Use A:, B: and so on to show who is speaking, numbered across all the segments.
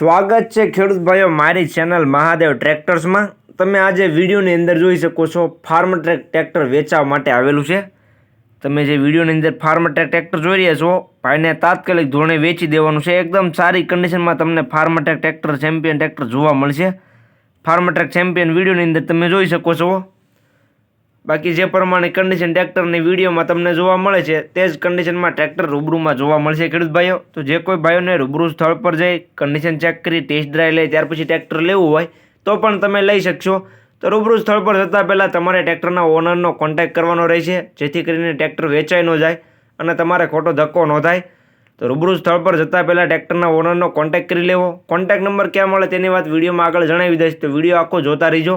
A: સ્વાગત છે ખેડૂત ભાઈઓ, મારી ચેનલ મહાદેવ ટ્રેક્ટર્સમાં. તમે આજે વિડીયોની અંદર જોઈ શકો છો, ફાર્મ ટ્રેક ટ્રેક્ટર વેચવા માટે આવેલું છે. તમે જે વિડીયોની અંદર ફાર્મ ટ્રેક ટ્રેક્ટર જોઈ રહ્યા છો, ભાઈને તાત્કાલિક ધોરણે વેચી દેવાનું છે. એકદમ સારી કન્ડિશનમાં તમને farm track tractor champion tractor જોવા મળશે. ફાર્મ ટ્રેક ચેમ્પિયન વિડીયોની અંદર તમે જોઈ શકો છો. બાકી જે પ્રમાણે કન્ડિશન ટ્રેક્ટરની વિડીયોમાં તમને જોવા મળે છે, તે જ કન્ડિશનમાં ટ્રેક્ટર રૂબરૂમાં જોવા મળશે ખેડૂત ભાઈઓ તો જે કોઈ ભાઈઓને રૂબરૂ સ્થળ પર જઈ કન્ડિશન ચેક કરી ટેસ્ટ ડ્રાઈવ લે ત્યાર પછી ટ્રેક્ટર લેવું હોય, તો પણ તમે લઈ શકશો. તો રૂબરૂ સ્થળ પર જતાં પહેલાં તમારે ટ્રેક્ટરના ઓનરનો કોન્ટેક્ટ કરવાનો રહેશે, જેથી કરીને ટ્રેક્ટર વેચાઈ ન જાય અને તમારે ખોટો ધક્કો ન થાય. તો રૂબરૂ સ્થળ પર જતાં પહેલાં ટ્રેક્ટરના ઓનરનો કોન્ટેક્ટ કરી લેવો. કોન્ટેક્ટ નંબર ક્યાં મળે તેની વાત વિડીયોમાં આગળ જણાવી દઈશ. તો વીડિયો આખો જોતા રહીજો.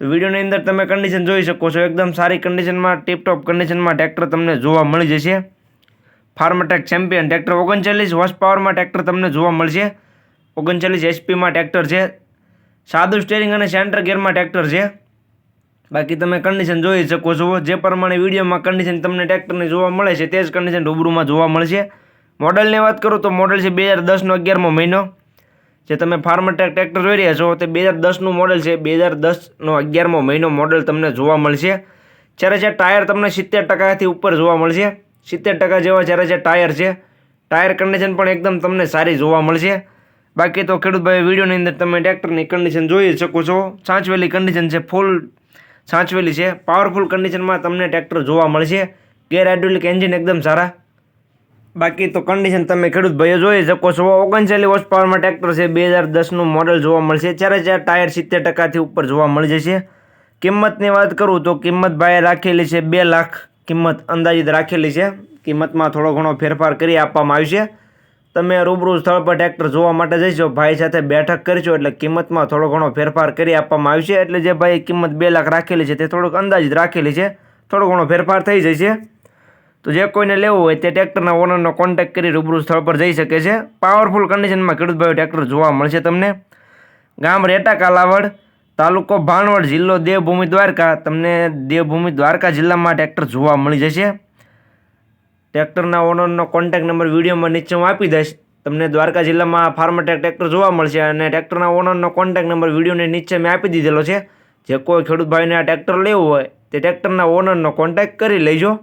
A: તો વિડીયોની અંદર તમે કન્ડિશન જોઈ શકો છો. એકદમ સારી કન્ડિશનમાં ટીપટોપ કન્ડિશનમાં ટ્રેક્ટર તમને જોવા મળી જશે. ફાર્મટેક ચેમ્પિયન ટ્રેક્ટર ઓગણચાલીસ હોર્સ પાવરમાં ટ્રેક્ટર તમને જોવા મળશે. ઓગણચાલીસ એચપીમાં ટ્રેક્ટર છે. સાદું સ્ટેરિંગ અને સેન્ટર ગેરમાં ટ્રેક્ટર છે. બાકી તમે કન્ડિશન જોઈ શકો છો. જે પ્રમાણે વિડીયોમાં કન્ડિશન તમને ટ્રેક્ટરની જોવા મળે છે, તે જ કન્ડિશન રૂબરૂમાં જોવા મળશે. મોડલની વાત કરું તો મોડલ છે બે હજાર દસનો અગિયારમો મહિનો. જે તમે ફાર્મટેક ટ્રેક્ટર જોઈ રહ્યા છો, તે બે હજાર દસનું મોડલ છે. બે હજાર દસનો અગિયારમો મહિનો મોડલ તમને જોવા મળશે. જ્યારે જે ટાયર તમને સિત્તેર ટકાથી ઉપર જોવા મળશે. સિત્તેર ટકા જેવા જ્યારે જે ટાયર છે, ટાયર કન્ડિશન પણ એકદમ તમને સારી જોવા મળશે. બાકી તો ખેડૂતભાઈ, વિડીયોની અંદર તમે ટ્રેક્ટરની કન્ડિશન જોઈ શકો છો. સાચવેલી કન્ડિશન છે ફૂલ સાચવેલી છે. પાવરફુલ કન્ડિશનમાં તમને ટ્રેક્ટર જોવા મળશે. ગેર હાઇડ્રોલિક એન્જિન એકદમ સારા. બાકી તો કન્ડિશન તમે ખેડૂત ભાઈઓ જોઈ શકો છો. ઓગણચાલીસ હોર્સ પાવરમાં ટ્રેક્ટર છે. બે હજાર દસનું મોડલ જોવા મળશે. ત્યારે જ્યારે ટાયર સિત્તેર ટકાથી ઉપર જોવા મળી જશે. કિંમતની વાત કરું તો કિંમત ભાઈએ રાખેલી છે બે લાખ કિંમત અંદાજિત રાખેલી છે. કિંમતમાં થોડો ઘણો ફેરફાર કરી આપવામાં આવશે તમે રૂબરૂ સ્થળ પર ટ્રેક્ટર જોવા માટે જઈશો ભાઈ સાથે બેઠક કરશો એટલે કિંમતમાં થોડો ઘણો ફેરફાર કરી આપવામાં આવશે એટલે જે ભાઈ કિંમત બે લાખ રાખેલી છે તે થોડુંક અંદાજિત રાખેલી છે. થોડો ઘણો ફેરફાર થઈ જશે. તો જે કોઈને લેવું હોય તે ટ્રેક્ટરના ઓનરનો કોન્ટેક્ટ કરી રૂબરૂ સ્થળ પર જઈ શકે છે. પાવરફુલ કન્ડિશનમાં ખેડૂતભાઈ ટ્રેક્ટર જોવા મળશે તમને. ગામ રેટા કાલાવડ, તાલુકો ભાણવડ જિલ્લો દેવભૂમિ દ્વારકા. તમને દેવભૂમિ દ્વારકા જિલ્લામાં ટ્રેક્ટર જોવા મળી જશે. ટ્રેક્ટરના ઓનરનો કોન્ટેક્ટ નંબર વિડીયોમાં નીચે હું આપી દઈશ. તમને દ્વારકા જિલ્લામાં ફાર્મટેક ટ્રેક્ટર જોવા મળશે અને ટ્રેક્ટરના ઓનરનો કોન્ટેક્ટ નંબર વિડીયોને નીચે મેં આપી દીધેલો છે. જે કોઈ ખેડૂત ભાઈને આ ટ્રેક્ટર લેવું હોય તે ટ્રેક્ટરના ઓનરનો કોન્ટેક્ટ કરી લેજો.